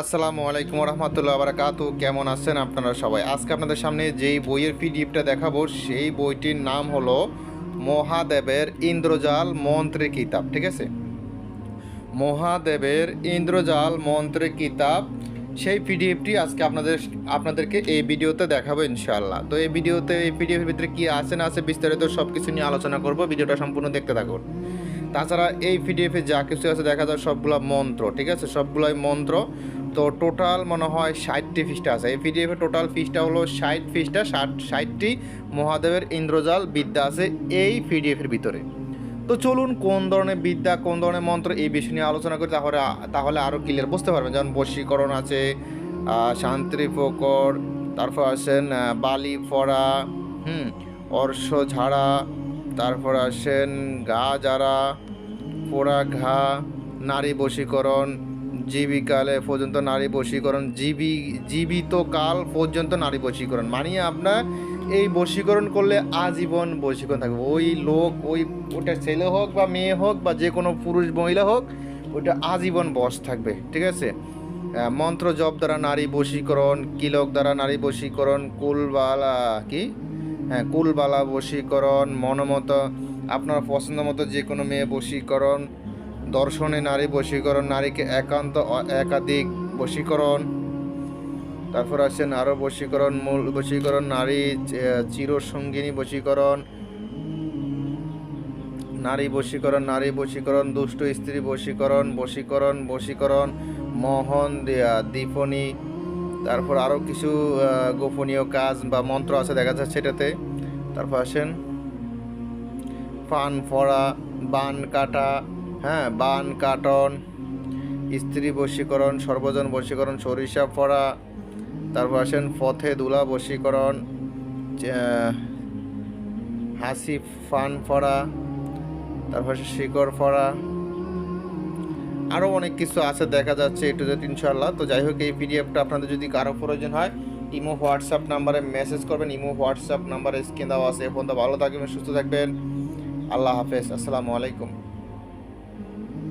আসসালামু আলাইকুম রহমতুল্লাহ বারাকাতু। কেমন আছেন আপনারা সবাই? আজকে আপনাদের সামনে যেই বইয়ের পিডিএফটা দেখাবো, সেই বইটির নাম হলো মহাদেবের ইন্দ্রজাল মন্ত্রের কিতাব, ঠিক আছে? মহাদেবের ইন্দ্রজাল মন্ত্রের কিতাব, সেই পিডিএফটি আজকে আপনাদের, আপনাদেরকে এই ভিডিওতে দেখাবো ইনশাআল্লাহ। তো এই ভিডিওতে, এই পিডিএফের ভিতরে কী আছে না আছে বিস্তারিত সব কিছু নিয়ে আলোচনা করব, ভিডিওটা সম্পূর্ণ দেখতে থাকুন। তাছাড়া এই পিডিএফে যা কিছু আছে দেখা যায়, সবগুলো মন্ত্র, ঠিক আছে? সবগুলোই মন্ত্র। তো টোটাল মনে হয় ষাটটি ফিসটা আছে। এই পিডিএফে টোটাল ফিসটা হলো ষাট ফিসটা, ষাট, ষাটটি মহাদেবের ইন্দ্রজাল বিদ্যা আছে এই পিডিএফের ভিতরে। তো চলুন কোন ধরনের বিদ্যা, কোন ধরনের মন্ত্র এই বিষয় নিয়ে আলোচনা করি, তাহলে তাহলে আরও ক্লিয়ার বুঝতে পারবেন। যেমন বশীকরণ আছে শান্তি ফকর তারপর আসেন বালি ফড়া, হুম, অর্শ ঝাড়া, তারপর আসেন গা যারা পোড়া ঘা, নারী বশীকরণ জীবিকালে পর্যন্ত নারী বশীকরণ, জীবী জীবিত কাল পর্যন্ত নারী বশীকরণ। মানে আপনার এই বশীকরণ করলে আজীবন বশীকরণ থাকবে। ওই লোক, ওই ওটা ছেলে হোক বা মেয়ে হোক বা যে কোনো পুরুষ মহিলা হোক ওইটা আজীবন বশ থাকবে, ঠিক আছে? মন্ত্র জপ দ্বারা নারী বশীকরণ কিলক দ্বারা নারী বশীকরণ, কুলবালা কি? হ্যাঁ কুলবালা বশীকরণ, মনমত, আপনার পছন্দ মতো যে কোনো মেয়ে বশীকরণ দর্শনে নারী বশীকরণ, নারীকে একান্ত একাধিক বশীকরণ। তারপর আসেন আরও বশীকরণ, মূল বশীকরণ, নারী চিরসঙ্গিনী বশীকরণ। নারী বশীকরণ নারী বশীকরণ, দুষ্ট স্ত্রী বশীকরণ বশীকরণ বশীকরণ, মোহন দীপনী তারপর আরও কিছু গোপনীয় কাজ বা মন্ত্র আছে দেখা যাচ্ছে এটাতে তারপর আসেন ফান ফড়া, বান কাটা হ্যাঁ বান কাটন স্ত্রী বশীকরণ, সর্বজন বশীকরণ, সরিষা ফড়া, তারপর আসেন পথে দুলা বশীকরণ হাসি ফান ফড়া, তারপর শিকড় ফড়া। আরও অনেক কিছু আছে দেখা যাচ্ছে একটু যদি ইনশাল্লাহ তো যাই হোক, এই পিডিএফটা আপনাদের যদি কারও প্রয়োজন হয়, ইমো, হোয়াটসঅ্যাপ নাম্বারে মেসেজ করবেন, ইমো, হোয়াটসঅ্যাপ নাম্বারে স্ক্রিন দেওয়া আছে। এখন তো ভালো থাকবেন, সুস্থ থাকবেন। আল্লাহ হাফেজ, আসসালামু আলাইকুম।